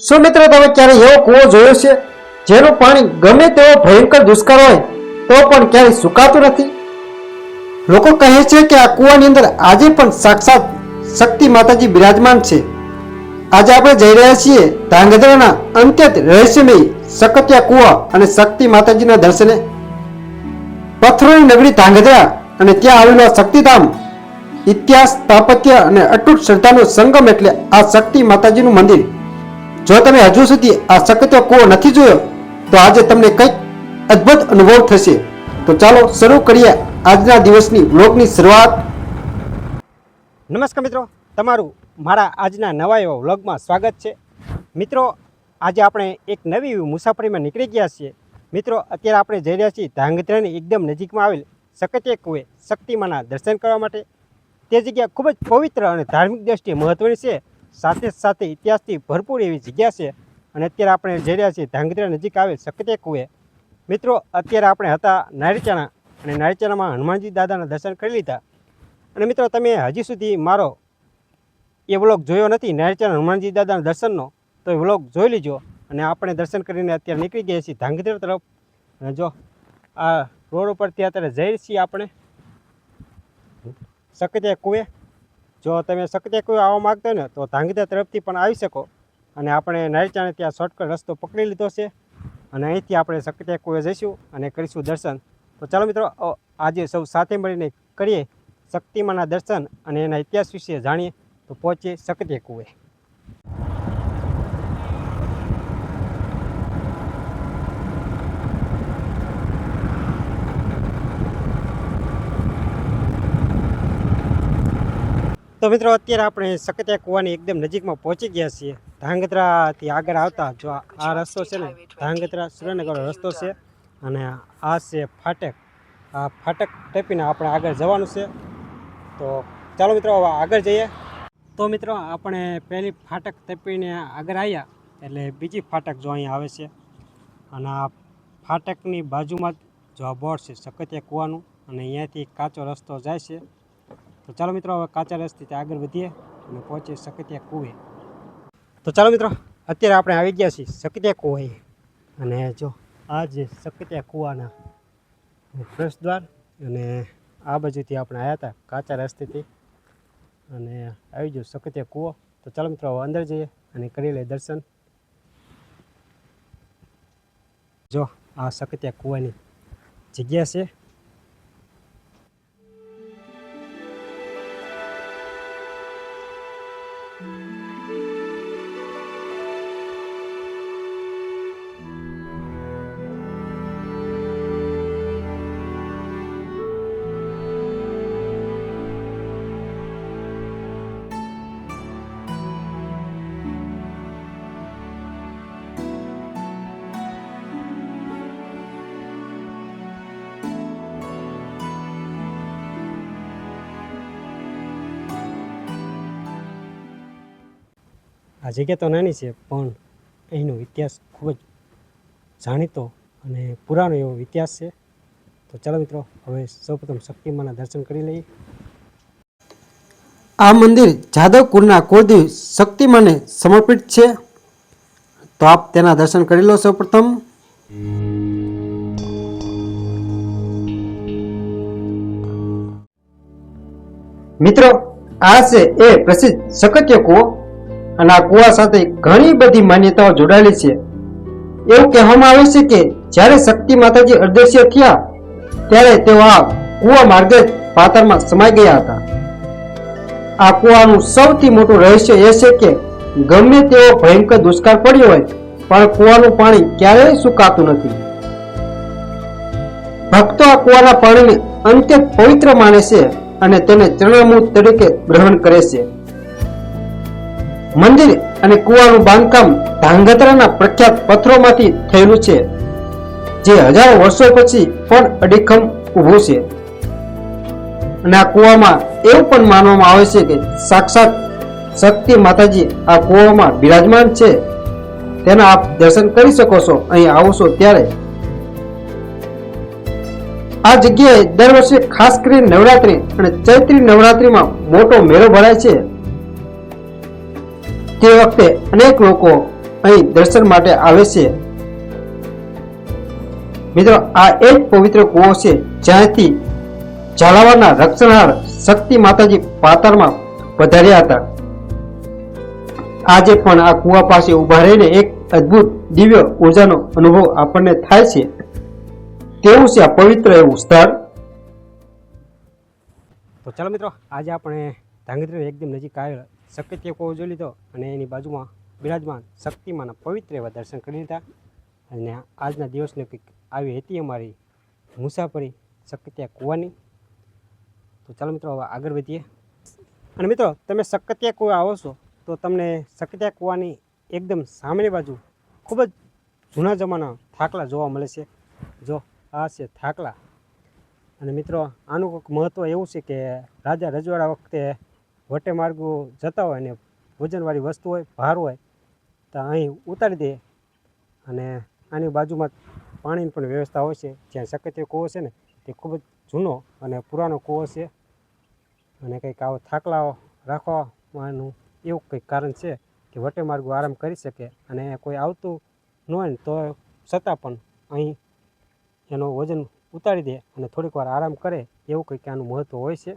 શું મિત્રો તમે ક્યારે એવો કૂવો જોયો છે? જેનું પાણી ગમે તેવો ભયંકર દુષ્કાળ હોય, તો પણ ક્યારેય સુકાતું નથી? લોકો કહે છે કે આ કૂવાની અંદર આજે પણ સાક્ષાત શક્તિ માતાજી બિરાજમાન છે. આજે આપણે જઈ રહ્યા છીએ ધાંગધ્રાના અંત્યત રહસ્યમય સકત્યા કૂવા અને શક્તિ માતાજીના દર્શને. પથ્થરોની નગરી ધાંગધ્રા અને ત્યાં આવેલું શક્તિધામ ઇતિહાસ, સ્થાપત્ય અને અટૂટ શ્રદ્ધાનો સંગમ એટલે આ શક્તિ માતાજીનું મંદિર. જો તમે હજુ સુધી આ સકતિયો કૂવો નથી જોયો, તો આજે તમને કંઈક અદ્ભુત અનુભવ થશે. તો ચાલો શરૂ કરીએ આજના દિવસની વ્લોગની શરૂઆત. નમસ્કાર મિત્રો, તમારું મારા આજના નવા એવા વ્લોગમાં સ્વાગત છે. મિત્રો, આજે આપણે એક નવી મુસાફરીમાં નીકળી ગયા છીએ. મિત્રો, અત્યારે આપણે જઈ રહ્યા છીએ ધાંગધ્રાની એકદમ નજીકમાં આવેલ સકતે કુએ શક્તિમાના દર્શન કરવા માટે. તે જગ્યા ખૂબ જ પવિત્ર અને ધાર્મિક દ્રષ્ટિએ મહત્ત્વની છે. સાથે સાથે ઇતિહાસથી ભરપૂર એવી જગ્યા છે અને અત્યારે આપણે જઈ રહ્યા છીએ ધાંગધ્રા નજીક આવેલ સકતિયા કુએ મિત્રો, અત્યારે આપણે હતા નારીચાણા અને નારીચાણામાં હનુમાનજી દાદાના દર્શન કરી લીધા. અને મિત્રો, તમે હજી સુધી મારો એ વ્લોગ જોયો નથી નારચંદ હનુમાનજી દાદાના દર્શનનો, તો એ વ્લોગ જોઈ લીજો અને આપણે દર્શન કરીને અત્યારે નીકળી ગયા છીએ ધાંગધ્રા તરફ. અને જો આ રોડ ઉપરથી અત્યારે જઈ છીએ આપણે. સકતિયા કુએ જો તમે શક્ય કોઈ આવવા માગતા ને, તો ધાંગધ્રા તરફથી પણ આવી શકો. અને આપણે નારચાણે ત્યાં શોર્ટકટ રસ્તો પકડી લીધો છે. અને અહીંથી આપણે શક્ય કોઈ જઈશું અને કરીશું દર્શન. તો ચાલો મિત્રો આજે સૌ સાથે મળીને કરીએ શક્તિમાના દર્શન અને એના ઇતિહાસ વિશે જાણીએ. તો પહોંચીએ સકતે કુએ તો મિત્રો, અત્યારે આપણે સકતિયા કુવાની એકદમ નજીકમાં પહોંચી ગયા છીએ. ધાંગધ્રાથી આગળ આવતા જો આ- રસ્તો છે ને, ધાંગધ્રા સુરેન્દ્રનગર રસ્તો છે અને આ છે ફાટક. આ ફાટક ટેપીને આપણે આગળ જવાનું છે. તો ચાલો મિત્રો આગળ જઈએ. તો મિત્રો, આપણે પહેલી ફાટક તપીને આગળ આવ્યા એટલે બીજી ફાટક જો અહીંયા આવે છે. અને આ ફાટકની બાજુમાં જ જો આ બોર્ડ છે સકતિયા કૂવાનું, અને અહીંયાથી કાચો રસ્તો જાય છે. તો ચાલો મિત્રો, હવે કાચા રસ્તેથી આગળ વધીએ અને પહોંચીએ સકતિયા કૂવે. તો ચાલો મિત્રો, અત્યારે આપણે આવી ગયા છીએ સકતિયા કૂવાએ અને જો, આ જે સકતિયા કૂવાના પ્રવેશ દ્વાર અને આ બાજુથી આપણે આવ્યા હતા કાચા રસ્તેથી અને આવી ગયો સકતિયા કૂવો. તો ચાલો મિત્રો અંદર જઈએ અને કરી લઈએ દર્શન. જો, આ સકતિયા કૂવાની જગ્યા છે. આ જગ્યા તો નાની છે, પણ અહીંનો ઇતિહાસ ખૂબ જ જાણીતો અને પુરાણો એવો ઇતિહાસ છે. તો ચાલો મિત્રો, હવે સૌપ્રથમ શક્તિમાના દર્શન કરી લઈએ. આ મંદિર જાદવપુરના કુળદેવી શક્તિમાને સમર્પિત છે. તો આપ તેના દર્શન કરી લો સૌપ્રથમ. મિત્રો, આ છે એ પ્રસિદ્ધ શકત્ય કૂવો. અને આ કુવા સાથે ઘણી બધી માન્યતાઓ જોડાયેલી છે. એવું કહેવામાં આવે છે કે જ્યારે શક્તિ માતાજી અદ્રશ્ય થયા, ત્યારે તેઓ આ કુવા માર્ગે પાતરમાં સમાઈ ગયા હતા. આ કુવાનું સૌથી મોટું રહસ્ય એ છે કે ગમે તેવો ભયંકર દુષ્કાળ પડ્યો હોય, પણ કુવાનું પાણી ક્યારેય સુકાતું નથી. ભક્તો આ કુવાના પાણીને અંતે પવિત્ર માને છે અને તેને ચરણામૃત તરીકે ગ્રહણ કરે છે. મંદિર અને કૂવાનું બાંધકામ ધાંગધ્રાના પ્રખ્યાત પથ્થરોમાંથી થયેલું છે, જે હજારો વર્ષો પછી પણ અડીખમ ઊભું છે. અને આ કૂવામાં એવું પણ માનવામાં આવે છે કે સાક્ષાત શક્તિ માતાજી આ કૂવામાં બિરાજમાન છે. તેના આપ દર્શન કરી શકો છો, અહીં આવશો ત્યારે. આ જગ્યાએ દર વર્ષે ખાસ કરીને નવરાત્રી અને ચૈત્રી નવરાત્રીમાં મોટો મેળો ભરાય છે. તે વખતે અનેક લોકો અહીં દર્શન માટે આવે છે. મિત્રો, આ એ પવિત્ર કૂવો છે જ્યાંથી ઝાલાવાડના રક્ષણહાર શક્તિ માતાજી પાતાળમાં પધાર્યા હતા. આજે પણ આ કૂવા પાસે ઊભા રહીને એક અદ્ભુત દિવ્ય ઉર્જાનો અનુભવ આપણને થાય છે. તેવું છે આ પવિત્ર એવું સ્થળ? તો ચાલો મિત્રો, આજે આપણે ધાંગધ્રાની એકદમ નજીક આવેલ શક્તિય કૂવો જોઈ લીધો અને એની બાજુમાં બિરાજમાન શક્તિમાના પવિત્ર એવા દર્શન કરી લીધા. અને આજના દિવસની કંઈક આવી હતી અમારી મુસાફરી શક્તિયા કૂવાની. તો ચાલો મિત્રો, હવે આગળ વધીએ. અને મિત્રો, તમે શક્તિયા કૂવા આવો છો, તો તમને શક્તિયા કૂવાની એકદમ સામેની બાજુ ખૂબ જ જૂના જમાના થાકલા જોવા મળે છે. જો, આ છે થાકલા. અને મિત્રો, આનું મહત્ત્વ એવું છે કે રાજા રજવાડા વખતે વટે માર્ગો જતા હોય ને વજનવાળી વસ્તુ હોય, ભાર હોય, તો અહીં ઉતારી દે અને આની બાજુમાં પાણીની પણ વ્યવસ્થા હોય છે. જ્યાં સકતિયો કૂવો છે ને, તે ખૂબ જ જૂનો અને પુરાનો કૂવો છે અને કંઈક આવો થાકલાઓ રાખવાનું એવું કંઈક કારણ છે કે વટે માર્ગો આરામ કરી શકે અને કોઈ આવતું ન હોય ને, તો છતાં પણ અહીં એનો વજન ઉતારી દે અને થોડીક વાર આરામ કરે એવું કંઈક આનું મહત્ત્વ હોય છે.